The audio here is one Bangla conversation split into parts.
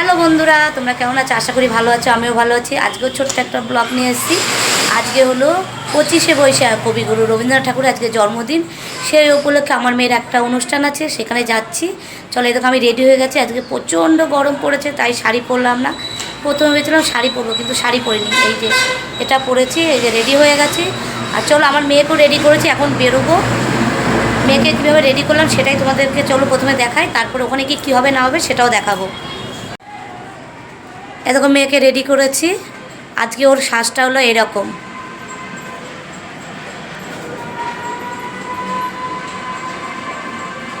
হ্যালো বন্ধুরা, তোমরা কেমন আছো? আশা করি ভালো আছো, আমিও ভালো আছি। আজকেও ছোট্ট একটা ব্লগ নিয়ে এসেছি। আজকে হলো পঁচিশে বৈশাখ, কবিগুরু রবীন্দ্রনাথ ঠাকুরের আজকে জন্মদিন। সেই উপলক্ষে আমার মেয়ের একটা অনুষ্ঠান আছে, সেখানে যাচ্ছি। চলো এদিকে আমি রেডি হয়ে গেছি। আজকে প্রচণ্ড গরম পড়েছে, তাই শাড়ি পরলাম না। প্রথমে ভেবেছিলাম শাড়ি পরবো, কিন্তু শাড়ি পরিনি। এই যে এটা পরেছি, এই যে রেডি হয়ে গেছি। আর চলো, আমার মেয়েকেও রেডি করেছি, এখন বেরোবো। মেয়েকে কীভাবে রেডি করলাম, সেটাই তোমাদেরকে চলো প্রথমে দেখাই। তারপর ওখানে কি কী হবে, না হবে, সেটাও দেখাবো। এরকম মেয়েকে রেডি করেছি। আজকে ওর শ্বাসটা হলো এরকম।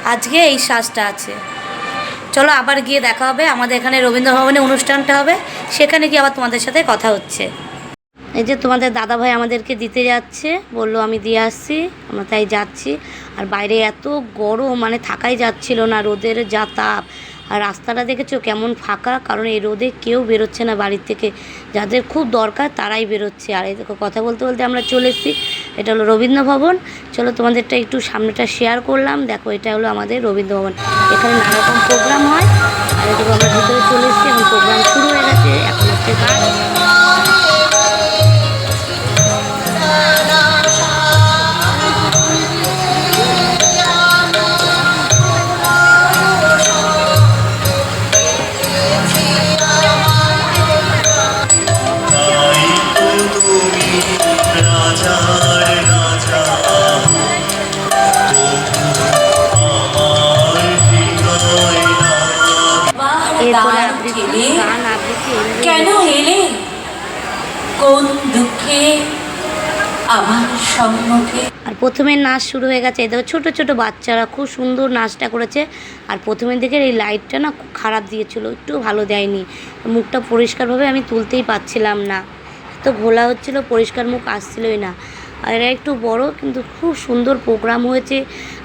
আজকে এই শ্বাসটা আছে। চলো আবার গিয়ে দেখা হবে। আমাদের এখানে রবীন্দ্র ভবনে অনুষ্ঠানটা হবে। সেখানে গিয়ে আবার তোমাদের সাথে কথা হচ্ছে। এই যে তোমাদের দাদা ভাই আমাদেরকে দিতে যাচ্ছে। বলল, আমি দিয়ে আসছি। আমরা তাই যাচ্ছি। আর বাইরে এত গরম মানে থাকাই যাচ্ছিল না। রোদের যা তাপ আর রাস্তাটা দেখেছ কেমন ফাঁকা? কারণ এই রোদে কেউ বেরোচ্ছে না বাড়ির থেকে। যাদের খুব দরকার তারাই বেরোচ্ছে। আর এই কথা বলতে বলতে আমরা চলে এসেছি। এটা হলো রবীন্দ্র ভবন। চলো তোমাদেরটা একটু সামনেটা শেয়ার করলাম। দেখো, এটা হলো আমাদের রবীন্দ্র ভবন। এখানে নানা রকম প্রোগ্রাম হয়। আর এদিকে আর প্রথমে নাচ শুরু হয়ে গেছে। এদের ছোট ছোট বাচ্চারা খুব সুন্দর নাচটা করেছে। আর প্রথমের দিকে এই লাইটটা না খুব খারাপ দিয়েছিল, একটু ভালো দেয়নি। মুখটা পরিষ্কারভাবে আমি তুলতেই পারছিলাম না। তো ঘোলা হচ্ছিল, পরিষ্কার মুখ আসছিলই না। আর এরা একটু বড়, কিন্তু খুব সুন্দর প্রোগ্রাম হয়েছে।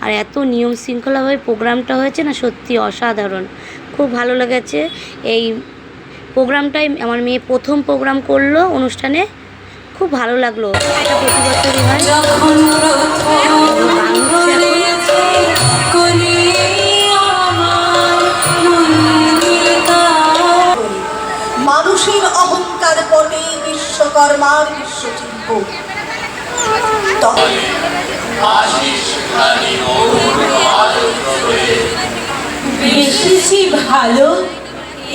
আর এত নিয়ম শৃঙ্খলাভাবে প্রোগ্রামটা হয়েছে না, সত্যি অসাধারণ। খুব ভালো লেগেছে। এই প্রোগ্রামটাই আমার মেয়ে প্রথম প্রোগ্রাম করল অনুষ্ঠানে। খুব ভালো লাগল এটা প্রতি বছরই হয়। মানুষের অহংকার পটে বিশ্বকর্মার বিশ্বশিল্প তবে বেশিছি ভালো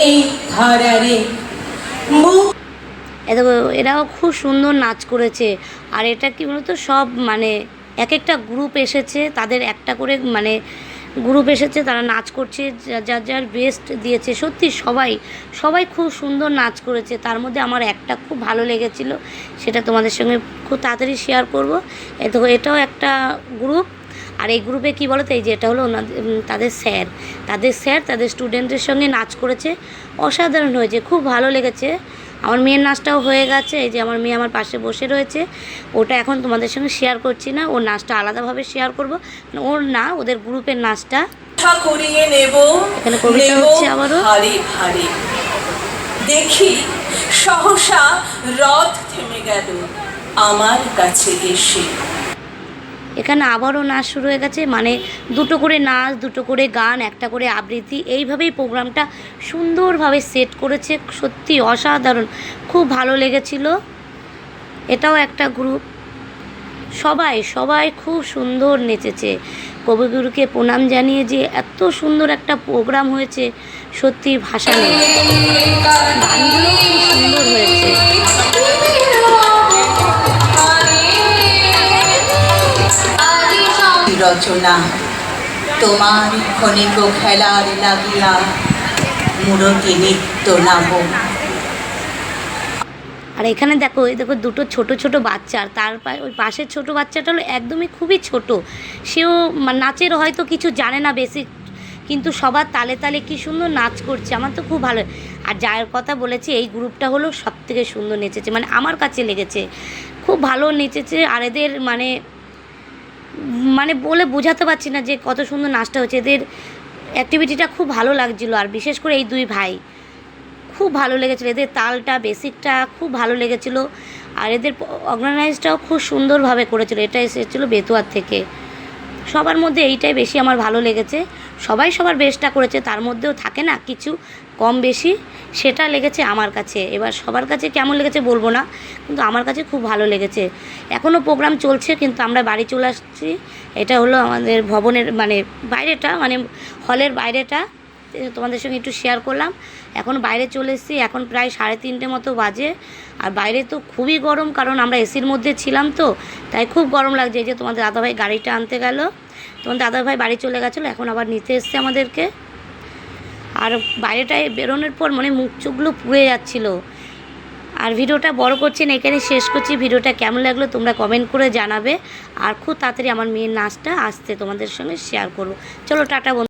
এই ধারারে এরাও খুব সুন্দর নাচ করেছে। আর এটা কি বলতো, সব মানে এক একটা গ্রুপ এসেছে, তাদের একটা করে মানে গ্রুপ এসেছে, তারা নাচ করছে যার যার বেস্ট দিয়েছে। সত্যি সবাই সবাই খুব সুন্দর নাচ করেছে। তার মধ্যে আমার একটা খুব ভালো লেগেছিল, সেটা তোমাদের সঙ্গে খুব তাড়াতাড়ি শেয়ার করব। এত এটাও একটা গ্রুপ আর এই গ্রুপে কি বলতো, এই যে এটা হলো ওনাদের তাদের স্যার। তাদের স্যার, তাদের স্টুডেন্টদের সঙ্গে নাচ করেছে। অসাধারণ হয়েছে, খুব ভালো লেগেছে। আমার মেয়ের নাচটাও হয়ে গেছে এই যে আমার মেয়ে আমার পাশে বসে রয়েছে। ওটা এখন তোমাদের সঙ্গে শেয়ার করছি না ওর নাচটা আলাদাভাবে শেয়ার করব। মানে ওর না ওদের গ্রুপের নাচটা। এখানে কবিতা হচ্ছে আবারও। দেখি সহসা রথ থেমে গেল আমার কাছে এসে। এখানে আবারও নাচ শুরু হয়ে গেছে মানে দুটো করে নাচ, দুটো করে গান, একটা করে আবৃত্তি। এইভাবেই প্রোগ্রামটা সুন্দরভাবে সেট করেছে, সত্যি অসাধারণ। খুব ভালো লেগেছিল। এটাও একটা গ্রুপ সবাই সবাই খুব সুন্দর নেচেছে। কবিগুরুকে প্রণাম জানিয়ে যে এত সুন্দর একটা প্রোগ্রাম হয়েছে সত্যি ভাষা নেই। গানগুলো খুব সুন্দর হয়েছে। রচনা। তোমার ক্ষণিক খেলার লাগিয়া মূরতি নিত্য নাম। আর এখানে দেখো, এই দেখো দুটো ছোট ছোট বাচ্চা, আর তার ওই পাশের ছোট বাচ্চাটা হলো একদমই খুবই ছোট। সেও নাচের হয়তো কিছু জানে না বেশি, কিন্তু সবার তালে তালে কি সুন্দর নাচ করছে, আমার তো খুব ভালো। আর যার কথা বলেছি, এই গ্রুপটা হলো সব থেকে সুন্দর নেচেছে মানে আমার কাছে লেগেছে। খুব ভালো নেচেছে, আর এদের মানে মানে বলে বোঝাতে পারছি না যে কত সুন্দর নাচটা হচ্ছে। এদের অ্যাক্টিভিটিটা খুব ভালো লাগছিল, আর বিশেষ করে এই দুই ভাই। খুব ভালো লেগেছিলো, এদের তালটা বেসিকটা খুব ভালো লেগেছিলো। আর এদের অর্গানাইজটাও খুব সুন্দরভাবে করেছিল, এটা এসেছিল বেতুয়ার থেকে। সবার মধ্যে এইটাই বেশি আমার ভালো লেগেছে। সবাই সবার বেস্টটা করেছে, তার মধ্যেও থাকে না কিছু। কম বেশি, সেটা লেগেছে আমার কাছে। এবার সবার কাছে কেমন লেগেছে বলব না, কিন্তু আমার কাছে খুব ভালো লেগেছে। এখনও প্রোগ্রাম চলছে, কিন্তু আমরা বাড়ি চলে আসছি। এটা হলো আমাদের ভবনের মানে বাইরেটা মানে হলের বাইরেটা। তোমাদের সঙ্গে একটু শেয়ার করলাম। এখন বাইরে চলে এসেছি, এখন প্রায় সাড়ে তিনটে মতো বাজে। আর বাইরে তো খুবই গরম, কারণ আমরা এসির মধ্যে ছিলাম তো, তাই খুব গরম লাগছে। এই যে তোমাদের দাদাভাই গাড়িটা আনতে গেল। তোমার দাদাভাই বাড়ি চলে গেছিল, এখন আবার নিতে এসছে আমাদেরকে। আর বাইরেটায় বেরোনোর পর মানে মুখ চোখগুলো পুড়ে যাচ্ছিল। আর ভিডিওটা বড় করছি না এখানে শেষ করছি। ভিডিওটা কেমন লাগল তোমরা কমেন্ট করে জানাবে। আর খুব তাড়াতাড়ি আমার মেয়ের নাচটা আসতে তোমাদের সঙ্গে শেয়ার করব। চলো, টাটা